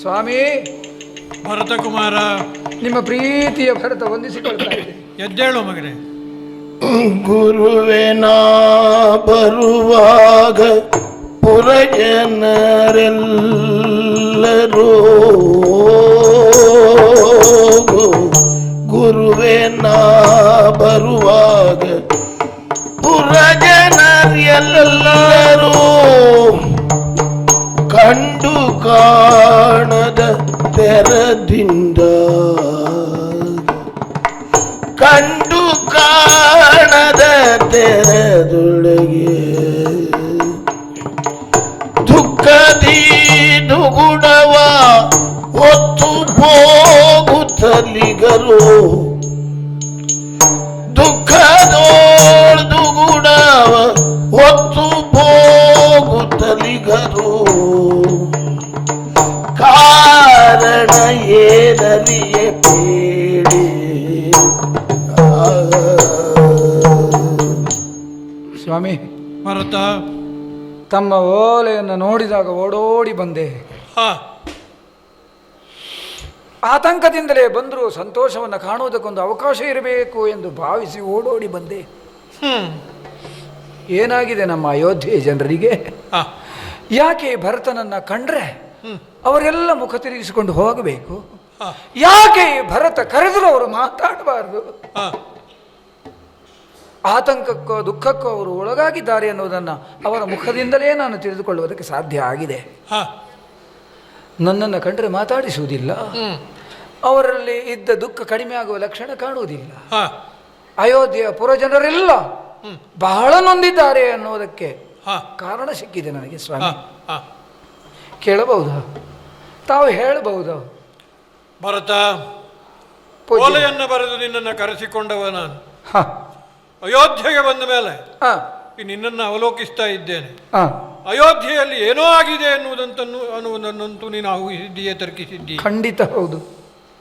ಸ್ವಾಮಿ! ಭರತ ಕುಮಾರ ನಿಮ್ಮ ಪ್ರೀತಿಯ ಭರತ ಹೊಂದಿಸಿಕೊಳ್ತಾ ಇದೆ ಎದ್ದೇಳು ಮಗನೇ. ಗುರುವೇನ ಬರುವಾಗ ಪುರಜನರೆಲ್ಲರೂ ತೆರದಿಂದ ಕಂಡು ಕಾಣದ ತೆರೆದೊಳಗೆ ದುಃಖದಿ ನುಗುಣವ ಒತ್ತು ಹೋಗುತ್ತಲಿಗರು. ದುಃಖದೋಳ್ ದುಗುಡವ ಒತ್ತು ಹೋಗುತ್ತಲಿಗರು. ತಮ್ಮ ಓಲೆಯನ್ನು ನೋಡಿದಾಗ ಓಡೋಡಿ ಬಂದೆ. ಹಾ. ಆತಂಕದಿಂದಲೇ ಬಂದರೂ ಸಂತೋಷವನ್ನು ಕಾಣುವುದಕ್ಕೊಂದು ಅವಕಾಶ ಇರಬೇಕು ಎಂದು ಭಾವಿಸಿ ಓಡೋಡಿ ಬಂದೆ. ಏನಾಗಿದೆ ನಮ್ಮ ಅಯೋಧ್ಯೆ ಜನರಿಗೆ? ಯಾಕೆ ಭರತನನ್ನು ಕಂಡ್ರೆ ಅವರೆಲ್ಲ ಮುಖ ತಿರುಗಿಸಿಕೊಂಡು ಹೋಗಬೇಕು? ಯಾಕೆ ಈ ಭರತ ಕರೆದರೂ ಅವರು ಮಾತಾಡಬಾರದು? ಹಾ. ಆತಂಕಕ್ಕೋ ದುಃಖಕ್ಕೋ ಅವರು ಒಳಗಾಗಿದ್ದಾರೆ ಅನ್ನೋದನ್ನು ಅವರ ಮುಖದಿಂದಲೇ ನಾನು ತಿಳಿದುಕೊಳ್ಳುವುದಕ್ಕೆ ಸಾಧ್ಯ ಆಗಿದೆ. ಹಾ. ನನ್ನನ್ನು ಕಂಡರೆ ಮಾತಾಡಿಸುವುದಿಲ್ಲ. ಅವರಲ್ಲಿ ಇದ್ದ ದುಃಖ ಕಡಿಮೆ ಆಗುವ ಲಕ್ಷಣ ಕಾಣುವುದಿಲ್ಲ. ಹಾ. ಅಯೋಧ್ಯೆಯ ಪುರಜನರೆಲ್ಲ ಬಹಳ ನೊಂದಿದ್ದಾರೆ ಅನ್ನೋದಕ್ಕೆ ಹಾ. ಕಾರಣ ಸಿಕ್ಕಿದೆ ನನಗೆ ಸ್ವಾಮಿ. ಹಾ. ಕೇಳಬಹುದಾ? ತಾವು ಹೇಳಬಹುದು? ಭರತ ಪೋಲೆಯನ್ನು ಬರೆದು ನಿನ್ನನ್ನು ಕರೆಸಿಕೊಂಡವ ನಾನು. ಹ, ಅಯೋಧ್ಯೆಗೆ ಬಂದ ಮೇಲೆ ನಿನ್ನನ್ನು ಅವಲೋಕಿಸ್ತಾ ಇದ್ದೇನೆ. ಹ. ಅಯೋಧ್ಯೆಯಲ್ಲಿ ಏನೋ ಆಗಿದೆ ಎನ್ನುವುದಂತನ್ನು ಅನ್ನುವುದನ್ನಂತೂ ನೀನು ಊಹಿಸಿದ್ದೀಯೇ ತರ್ಕಿಸಿದ್ದೀಯ ಖಂಡಿತ ಹೌದು.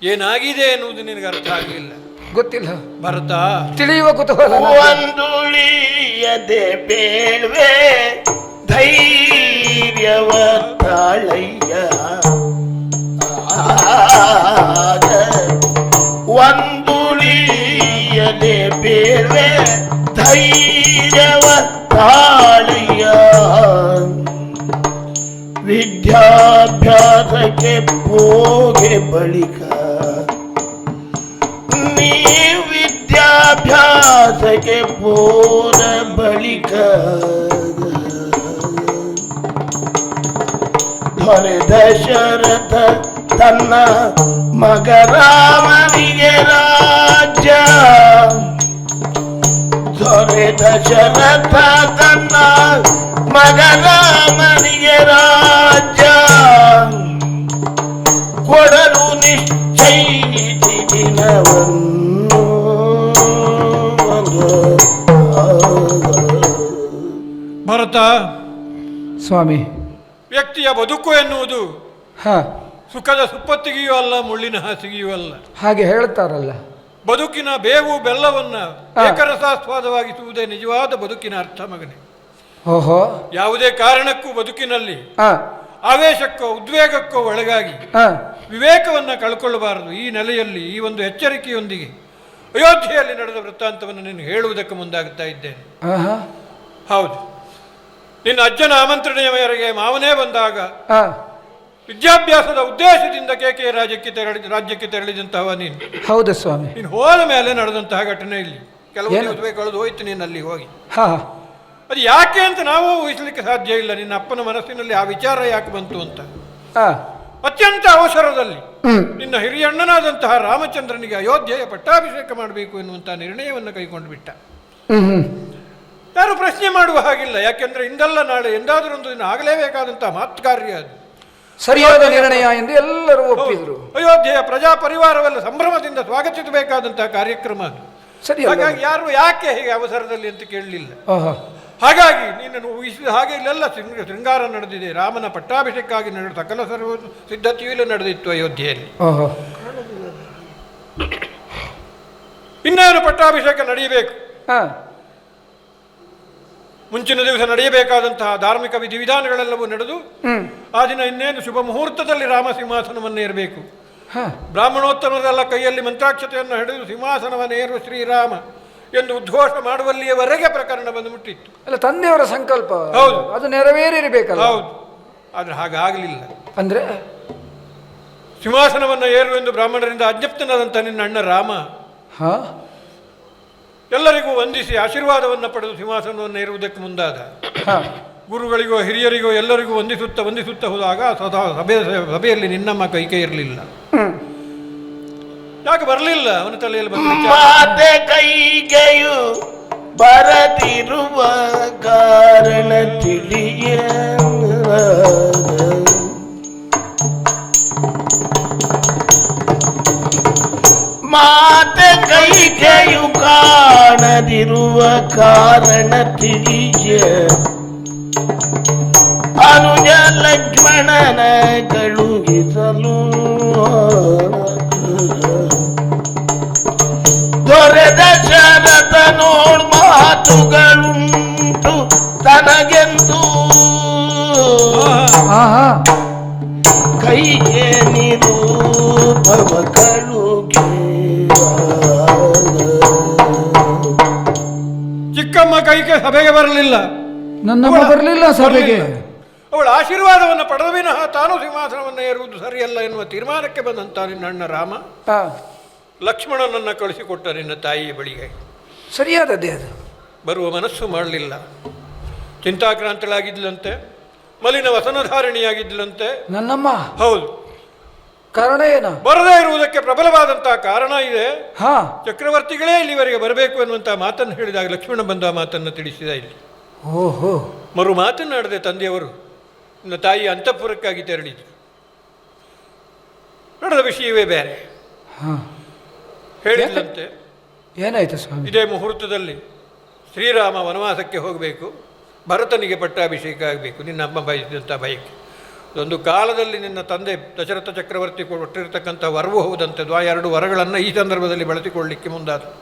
ಏನಾಗಿದೆ ಎನ್ನುವುದು ನಿನಗೆ ಅರ್ಥ ಆಗಲಿಲ್ಲ ಗೊತ್ತಿಲ್ಲ. ಭರತ. ತಿಳಿಯುವ ಕುತೂಹಲ. ಒಂದುಳಿಯದೆ ಬೇಳ್ವೆ ಧೈರ್ಯವ ತಾಳಯ್ಯ ಆಗ ಒಂದುಳಿಯದೆ ಬೇಳ್ವೆ ಧೈರ್ಯವ ತಾಳಯ್ಯ ವಿದ್ಯಾಭ್ಯಾಸಕ್ಕೆ ಹೋಗೆ ಬಳಿಕ ನೀ ವಿದ್ಯಾಭ್ಯಾಸಕ್ಕೆ ಹೋದ ಬಳಿಕ ದೊರೆ ದಶರಥ ತನ್ನ ಮಗ ರಾಮನಿಗೆ ರಾಜ್ಯ ದೊರೆ ದಶರಥ ತನ್ನ ಮಗನ ರಾಮನಿಗೆ ರಾಜ್ಯ. ಕೊಡಲು ನಿಶ್ಚಯಿಸಿ ದಿನವನ್ನು ಭರತ ಸ್ವಾಮಿ. ವ್ಯಕ್ತಿಯ ಬದುಕು ಎನ್ನುವುದು ಹ. ಸುಖದ ಸುಪ್ಪತ್ತಿಗೆಯೂ ಅಲ್ಲ ಮುಳ್ಳಿನ ಹಾಸಿಗೆಯೂ ಅಲ್ಲ. ಹಾಗೆ ಹೇಳ್ತಾರಲ್ಲ. ಬದುಕಿನ ಬೇವು ಬೆಲ್ಲವನ್ನ. ಏಕರಸಾಸ್ವಾದವಾಗಿಸುವುದೇ ನಿಜವಾದ ಬದುಕಿನ ಅರ್ಥ ಮಗನೇ. ಓಹೋ. ಯಾವುದೇ ಕಾರಣಕ್ಕೂ ಬದುಕಿನಲ್ಲಿ ಆವೇಶಕ್ಕೋ ಉದ್ವೇಗಕ್ಕೋ ಒಳಗಾಗಿ ವಿವೇಕವನ್ನು ಕಳ್ಕೊಳ್ಳಬಾರದು. ಈ ನೆಲೆಯಲ್ಲಿ ಈ ಒಂದು ಎಚ್ಚರಿಕೆಯೊಂದಿಗೆ ಅಯೋಧ್ಯೆಯಲ್ಲಿ ನಡೆದ ವೃತ್ತಾಂತವನ್ನು ನೀನು ಹೇಳುವುದಕ್ಕೆ ಮುಂದಾಗುತ್ತಾ ಇದ್ದೇನೆ. ಹೌದು. ನಿನ್ನ ಅಜ್ಜನ ಆಮಂತ್ರಣೆಯ ಮೇರೆಗೆ ಮಾವನೇ ಬಂದಾಗ ವಿದ್ಯಾಭ್ಯಾಸದ ಉದ್ದೇಶದಿಂದ ಕೇಕೆ ರಾಜ್ಯಕ್ಕೆ ತೆರಳಿ ರಾಜ್ಯಕ್ಕೆ ತೆರಳಿದಂತಹ ನೀನು. ಹೌದು ಸ್ವಾಮಿ. ನೀನು ಹೋದ ಮೇಲೆ ನಡೆದಂತಹ ಘಟನೆ ಇಲ್ಲಿ. ಕೆಲವು ಏನು? ಕಳೆದು ಹೋಯ್ತು ನೀನು ಅಲ್ಲಿ ಹೋಗಿ. ಹಾ. ಅದು ಯಾಕೆ ಅಂತ ನಾವು ಊಹಿಸಲಿಕ್ಕೆ ಸಾಧ್ಯ ಇಲ್ಲ. ನಿನ್ನ ಅಪ್ಪನ ಮನಸ್ಸಿನಲ್ಲಿ ಆ ವಿಚಾರ ಯಾಕೆ ಬಂತು ಅಂತ. ಹ ಅತ್ಯಂತ ಅವಸರದಲ್ಲಿ ಹ್ಮ್. ನಿನ್ನ ಹಿರಿಯಣ್ಣನಾದಂತಹ ರಾಮಚಂದ್ರನಿಗೆ ಅಯೋಧ್ಯೆಯ ಪಟ್ಟಾಭಿಷೇಕ ಮಾಡಬೇಕು ಎನ್ನುವಂತಹ ನಿರ್ಣಯವನ್ನು ಕೈಗೊಂಡು ಬಿಟ್ಟ. ಹ್ಮ್ ಹ್ಮ್. ಯಾರು ಪ್ರಶ್ನೆ ಮಾಡುವ ಹಾಗಿಲ್ಲ. ಯಾಕೆಂದ್ರೆ ಇಂದಲ್ಲ ನಾಳೆ ಎಂದಾದರೂ ಒಂದು ದಿನ ಆಗಲೇಬೇಕಾದಂತಹ ಮಾತ್ ಕಾರ್ಯ ಅದು. ಸರಿಯಾದ ನಿರ್ಣಯ ಎಂದು ಎಲ್ಲರೂ ಒಪ್ಪಿದರು. ಅಯೋಧ್ಯೆಯ ಪ್ರಜಾ ಪರಿವಾರವೆಲ್ಲ ಸಂಭ್ರಮದಿಂದ ಸ್ವಾಗತಿಸಬೇಕಾದಂತಹ ಕಾರ್ಯಕ್ರಮ ಅದು. ಸರಿ ಹಾಗಾಗಿ ಯಾರು ಯಾಕೆ ಹೀಗೆ ಅವಸರದಲ್ಲಿ ಅಂತ ಕೇಳಲಿಲ್ಲ. ಹಾಗಾಗಿ ನೀನು ಊಹಿಸಿದ ಹಾಗೆ ಇಲ್ಲೆಲ್ಲ ಶೃಂಗ ಶೃಂಗಾರ ನಡೆದಿದೆ. ರಾಮನ ಪಟ್ಟಾಭಿಷೇಕಕ್ಕಾಗಿ ನಡೆದ ಸಕಲ ಸರ್ವ ಸಿದ್ಧತೆಯೂ ಇಲ್ಲ ನಡೆದಿತ್ತು ಅಯೋಧ್ಯೆಯಲ್ಲಿ. ಇನ್ನೇನು ಪಟ್ಟಾಭಿಷೇಕ ನಡೆಯಬೇಕು? ಮುಂಚಿನ ದಿವಸ ನಡೆಯಬೇಕಾದಂತಹ ಧಾರ್ಮಿಕ ವಿಧಿವಿಧಾನಗಳೆಲ್ಲವೂ ನಡೆದು ಆ ದಿನ ಇನ್ನೇನು ಶುಭ ಮುಹೂರ್ತದಲ್ಲಿ ರಾಮ ಸಿಂಹಾಸನವನ್ನು ಏರಬೇಕು ಹ. ಬ್ರಾಹ್ಮಣೋತ್ತಮರೆಲ್ಲ ಕೈಯಲ್ಲಿ ಮಂತ್ರಾಕ್ಷತೆಯನ್ನು ಹಿಡಿದು ಸಿಂಹಾಸನವನ್ನು ಏರುವ ಶ್ರೀರಾಮ ಎಂದು ಉದ್ಘೋಷ ಮಾಡುವಲ್ಲಿಯವರೆಗೆ ಪ್ರಕರಣ ಬಂದು ಮುಟ್ಟಿತ್ತು ಅಲ್ಲ ತಂದೆಯವರ ಸಂಕಲ್ಪ. ಹೌದು. ಅದು ನೆರವೇರಿರಬೇಕಲ್ಲ. ಹೌದು. ಆದರೆ ಹಾಗಾಗಲಿಲ್ಲ ಅಂದ್ರೆ? ಸಿಂಹಾಸನವನ್ನು ಏರು ಎಂದು ಬ್ರಾಹ್ಮಣರಿಂದ ಅಜ್ಞಪ್ತನಾದಂಥ ನಿನ್ನ ಅಣ್ಣ ರಾಮ ಹ. ಎಲ್ಲರಿಗೂ ವಂದಿಸಿ ಆಶೀರ್ವಾದವನ್ನು ಪಡೆದು ಸಿಂಹಾಸನವನ್ನು ಇರುವುದಕ್ಕೆ ಮುಂದಾದ. ಗುರುಗಳಿಗೋ ಹಿರಿಯರಿಗೋ ಎಲ್ಲರಿಗೂ ವಂದಿಸುತ್ತಾ ವಂದಿಸುತ್ತಾ ಹೋದಾಗ ಸದಾ ಸಭೆ ಸಭೆಯಲ್ಲಿ ನಿನ್ನಮ್ಮ ಕೈ ಕೈ ಇರಲಿಲ್ಲ. ಯಾಕೆ ಬರಲಿಲ್ಲ? ಅವನ ತಲೆಯಲ್ಲಿ. ಮಾತೆ ಕೈಗೆಯು ಬರದಿರುವ ಕಾರಣ ತಿಳಿಯ ಮಾತೆ ಕೈಗೆಯು ಕಾಣದಿರುವ ಕಾರಣ ತಿಳಿಯ ಅನುಜ ಲಕ್ಷ್ಮಣನ ಕಳುಹಿಸಲು ದೊರೆದ ಶರತ ನೋಡ್ ಮಾತುಗಳುಂಟು ತನಗೆಂದು. ಆಹಾ. ಕೈಗೆ ಸಭೆಗೆ ಬರಲಿಲ್ಲ. ನನ್ನ ಬರಲಿಲ್ಲ ಸಭೆಗೆ. ಅವಳ ಆಶೀರ್ವಾದವನ್ನು ಪಡೆದ ವಿನಃ ತಾನು ಸಿಂಹಾಸನವನ್ನು ಏರುವುದು ಸರಿಯಲ್ಲ ಎನ್ನುವ ತೀರ್ಮಾನಕ್ಕೆ ಬಂದಂತ ನಿನ್ನ ಅಣ್ಣ ರಾಮ ಲಕ್ಷ್ಮಣನನ್ನು ಕಳಿಸಿಕೊಟ್ಟ ನಿನ್ನ ತಾಯಿಯ ಬಳಿಗೆ. ಸರಿಯಾದದ್ದೇ ಅದು ಬರುವ ಮನಸ್ಸು ಮಾಡಲಿಲ್ಲ. ಚಿಂತಾಕ್ರಾಂತಳಾಗಿದ್ಲಂತೆ ಮಲಿನ ವಸನಧಾರಿಣಿಯಾಗಿದ್ಲಂತೆ. ನನ್ನಮ್ಮ. ಹೌದು. ಕಾರಣ ಏನ? ಬರದೇ ಇರುವುದಕ್ಕೆ ಪ್ರಬಲವಾದಂತಹ ಕಾರಣ ಇದೆ. ಹಾ. ಚಕ್ರವರ್ತಿಗಳೇ ಇಲ್ಲಿವರೆಗೆ ಬರಬೇಕು ಎನ್ನುವಂತಹ ಮಾತನ್ನು ಹೇಳಿದಾಗ ಲಕ್ಷ್ಮಣ ಬಂದ ಮಾತನ್ನು ತಿಳಿಸಿದ ಇಲ್ಲಿ. ಓಹೋ. ಮರು ಮಾತನಾಡದೆ ತಂದೆಯವರು ನನ್ನ ತಾಯಿ ಅಂತಃಪುರಕ್ಕಾಗಿ ತೆರಳಿದ್ರು. ನಡೆದ ವಿಷಯವೇ ಬೇರೆ. ಹಾ. ಹೇಳಿದಂತೆ ಏನಾಯ್ತು ಸ್ವಾಮಿ? ಇದೇ ಮುಹೂರ್ತದಲ್ಲಿ ಶ್ರೀರಾಮ ವನವಾಸಕ್ಕೆ ಹೋಗಬೇಕು ಭರತನಿಗೆ ಪಟ್ಟಾಭಿಷೇಕ ಆಗಬೇಕು ನಿನ್ನ ಅಮ್ಮ ಬಯಸಿದಂಥ ಬಯಕೆ. ಒಂದು ಕಾಲದಲ್ಲಿ ನಿನ್ನ ತಂದೆ ದಶರಥ ಚಕ್ರವರ್ತಿ ಕೊಟ್ಟಿರತಕ್ಕಂಥ ವರವು ಹೌದಂತೆ ದ್ವಾ ಎರಡು ವರಗಳನ್ನು ಈ ಸಂದರ್ಭದಲ್ಲಿ ಬಳಸಿಕೊಳ್ಳಿಕ್ಕೆ ಮುಂದಾದ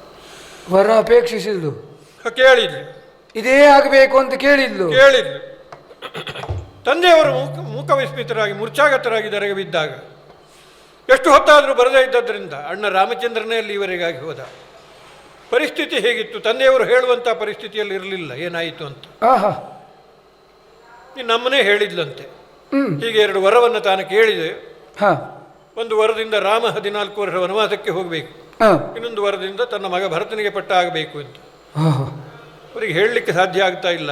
ವರ ಅಪೇಕ್ಷಿಸಿದ್ಲು. ಕೇಳಿದ್ಲು. ಇದೇ ಆಗಬೇಕು ಅಂತ ಕೇಳಿದ್ಲು. ಕೇಳಿದ್ಲು. ತಂದೆಯವರು ಮೂಕ ಮೂಕ ವಿಸ್ಮಿತರಾಗಿ ಮೂರ್ಛಾಗತರಾಗಿ ದರೆಗೆ ಬಿದ್ದಾಗ ಎಷ್ಟು ಹೊತ್ತಾದರೂ ಬರದೇ ಇದ್ದದ್ರಿಂದ ಅಣ್ಣ ರಾಮಚಂದ್ರನೇ ಅಲ್ಲಿ ಇವರಿಗಾಗಿ ಹೋದ. ಪರಿಸ್ಥಿತಿ ಹೇಗಿತ್ತು? ತಂದೆಯವರು ಹೇಳುವಂಥ ಪರಿಸ್ಥಿತಿಯಲ್ಲಿ ಇರಲಿಲ್ಲ. ಏನಾಯಿತು ಅಂತ. ಆಹಾ. ನಮ್ಮನೇ ಹೇಳಿದ್ಲಂತೆ. ಹೀಗೆ ಎರಡು ವರವನ್ನು ತಾನು ಕೇಳಿದೆ. ಹಾ. ಒಂದು ವರದಿಂದ ರಾಮ ಹದಿನಾಲ್ಕು ವರ್ಷ ವನವಾಸಕ್ಕೆ ಹೋಗಬೇಕು. ಇನ್ನೊಂದು ವರದಿಂದ ತನ್ನ ಮಗ ಭರತನಿಗೆ ಪಟ್ಟ ಆಗಬೇಕು ಅಂತ. ಅವರಿಗೆ ಹೇಳಲಿಕ್ಕೆ ಸಾಧ್ಯ ಆಗ್ತಾ ಇಲ್ಲ.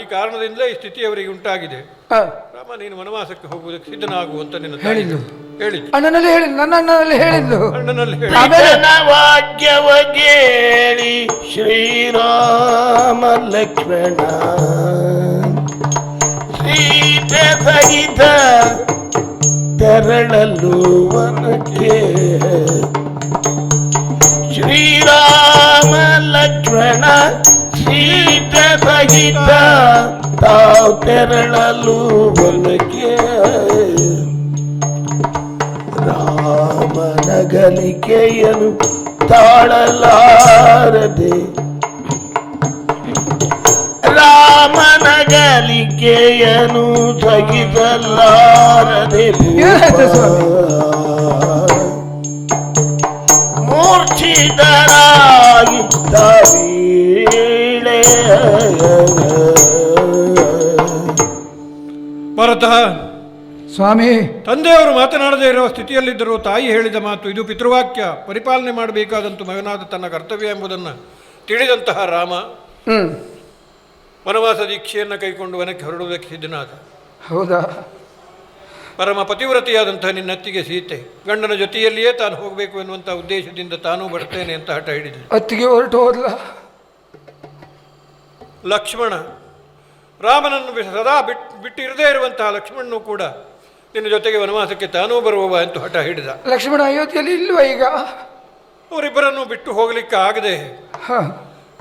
ಈ ಕಾರಣದಿಂದಲೇ ಈ ಸ್ಥಿತಿ ಅವರಿಗೆ ಉಂಟಾಗಿದೆ. ರಾಮ ನೀನು ವನವಾಸಕ್ಕೆ ಹೋಗುವುದಕ್ಕೆ ಸಿದ್ಧನಾಗು ಅಂತ ನಿನ್ನ ಹೇಳಿದ್ದು. ಹೇಳಿ ಅಣ್ಣನಲ್ಲಿ ಹೇಳಿದ್ಲು ನನ್ನ ಅಣ್ಣನಲ್ಲಿ ಹೇಳಿದ್ಲು ಅಣ್ಣನಲ್ಲಿ ಹೇಳಿ ವಾಕ್ಯವ ಕೇಳಿ ಶ್ರೀರಾಮ ಲಕ್ಷ್ಮಣ. ಸೀತೆ ಸಹಿತ ತೆರಳಲು ವನಕ್ಕೆ ಶ್ರೀರಾಮ ಲಕ್ಷ್ಮಣ ಸೀತ ಸಹಿತ ತಾವು ತೆರಳಲು ವನಕ್ಕೆ ರಾಮನಗಲಿಕೆಯನು ತಾಳಲಾರದೆ ಸ್ವಾಮಿ? ಮೂರ್ಛಿತರಾಗಿದ್ದ ವೇಳೆ ಭರತ ಸ್ವಾಮಿ. ತಂದೆಯವರು ಮಾತನಾಡದೇ ಇರುವ ಸ್ಥಿತಿಯಲ್ಲಿದ್ದರೂ ತಾಯಿ ಹೇಳಿದ ಮಾತು ಇದು ಪಿತೃವಾಕ್ಯ. ಪರಿಪಾಲನೆ ಮಾಡಬೇಕಾದಂತೂ ಮಗನಾದ ತನ್ನ ಕರ್ತವ್ಯ ಎಂಬುದನ್ನು ತಿಳಿದಂತಹ ರಾಮ. ವನವಾಸ ದೀಕ್ಷೆಯನ್ನು ಕೈಕೊಂಡು ವನಕ್ಕೆ ಹೊರಡುವುದಕ್ಕೆ ಸಿದ್ಧನಾದ. ಹೌದಾ? ಪರಮ ಪತಿವ್ರತೆಯಾದಂತಹ ನಿನ್ನತ್ತಿಗೆ ಸೀತೆ ಗಂಡನ ಜೊತೆಯಲ್ಲಿಯೇ ತಾನು ಹೋಗಬೇಕು ಎನ್ನುವಂಥ ಉದ್ದೇಶದಿಂದ ತಾನೂ ಬರ್ತೇನೆ ಅಂತ ಹಠ ಹಿಡಿದಳು ಅತ್ತಿಗೆ ಹೊರಟು ಹೋದ್ಲ? ಲಕ್ಷ್ಮಣ ರಾಮನನ್ನು ಸದಾ ಬಿಟ್ಟು ಬಿಟ್ಟಿರದೇ ಇರುವಂತಹ ಲಕ್ಷ್ಮಣನು ಕೂಡ ನಿನ್ನ ಜೊತೆಗೆ ವನವಾಸಕ್ಕೆ ತಾನೂ ಬರುವವ ಅಂತ ಹಠ ಹಿಡಿದ. ಲಕ್ಷ್ಮಣ ಅಯೋಧ್ಯೆಯಲ್ಲಿ ಇಲ್ವಾ ಈಗ? ಅವರಿಬ್ಬರನ್ನು ಬಿಟ್ಟು ಹೋಗಲಿಕ್ಕೆ ಆಗದೆ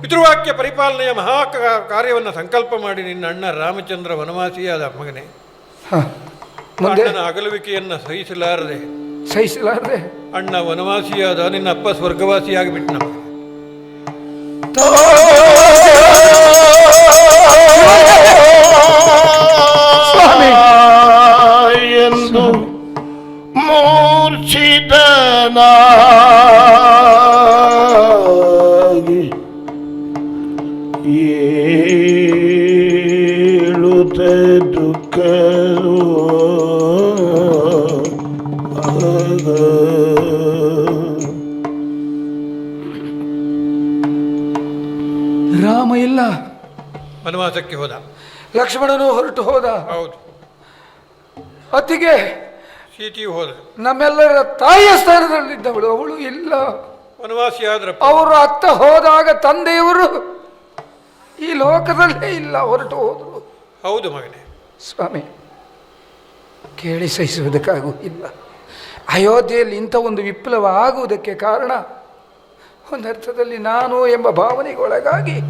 ಪಿತೃವಾಕ್ಯ ಪರಿಪಾಲನೆಯ ಮಹಾ ಕಾರ್ಯವನ್ನು ಸಂಕಲ್ಪ ಮಾಡಿ ನಿನ್ನ ಅಣ್ಣ ರಾಮಚಂದ್ರ ವನವಾಸಿಯಾದ ಮಗನೇ. ಅಣ್ಣನ ಅಗಲುವಿಕೆಯನ್ನು ಸಹಿಸಲಾರದೆ. ಸಹಿಸಲಾರದೆ? ಅಣ್ಣ ವನವಾಸಿಯಾದ ನಿನ್ನ ಅಪ್ಪ ಸ್ವರ್ಗವಾಸಿಯಾಗಿಬಿಟ್ಟು ನಮಗೆ ಎಂದು ಮೂರ್ಛಿತನಾ ರಾಮ ಇಲ್ಲ. ವನವಾಸಕ್ಕೆ ಹೋದ. ಲಕ್ಷ್ಮಣನು ಹೊರಟು ಹೋದ. ಹೌದು. ಅತ್ತಿಗೆ ಸೀತೆಯು ಹೋದರು ನಮ್ಮೆಲ್ಲರ ತಾಯಿಯ ಸ್ಥಾನದಲ್ಲಿದ್ದವಳು ಅವಳು ಇಲ್ಲ. ವನವಾಸಿಯಾದ್ರ ಅವರು ಅತ್ತ ಹೋದಾಗ ತಂದೆಯವರು ಈ ಲೋಕದಲ್ಲೇ ಇಲ್ಲ ಹೊರಟು ಹೋದರು. ಹೌದು ಮಗನೇ. ಸ್ವಾಮಿ ಕೇಳಿ ಸಹಿಸುವುದಕ್ಕಾಗುವುದಿಲ್ಲ ಅಯೋಧ್ಯೆಯಲ್ಲಿ ಇಂಥ ಒಂದು ವಿಪ್ಲವ ಆಗುವುದಕ್ಕೆ ಕಾರಣ ಒಂದರ್ಥದಲ್ಲಿ ನಾನು ಎಂಬ ಭಾವನೆಗೊಳಗಾಗಿ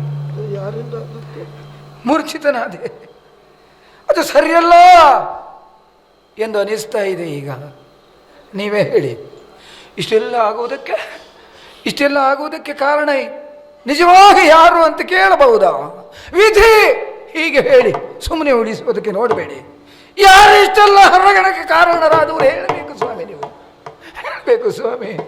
ಮೂರ್ಛಿತನಾದೆ. ಅದು ಸರಿಯಲ್ಲ ಎಂದು ಅನಿಸ್ತಾ ಇದೆ ಈಗ. ನೀವೇ ಹೇಳಿ. ಇಷ್ಟೆಲ್ಲ ಆಗುವುದಕ್ಕೆ ಇಷ್ಟೆಲ್ಲ ಆಗುವುದಕ್ಕೆ ಕಾರಣ ನಿಜವಾಗಿ ಯಾರು ಅಂತ ಕೇಳಬಹುದಾ? ವಿಧಿ ಹೀಗೆ ಹೇಳಿ. ಸುಮ್ಮನೆ ಉಳಿಸುವುದಕ್ಕೆ ನೋಡಬೇಡಿ. ಯಾರು ಇಷ್ಟೆಲ್ಲ ಹೊರಗಣಕ್ಕೆ ಕಾರಣರಾದವರು ಹೇಳಬೇಕು ಸ್ವಾಮಿ ನೀವು. ಹೇಳಬೇಕು ಸ್ವಾಮಿ.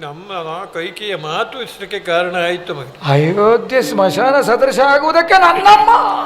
ನಮ್ಮ ಕೈಕೆಯ ಮಾತು ಇಷ್ಟಕ್ಕೆ ಕಾರಣ ಆಯಿತು ಅಯೋಧ್ಯೆ ಸ್ಮಶಾನ ಸದೃಶ ಆಗುವುದಕ್ಕೆ ನನ್ನಮ್ಮ.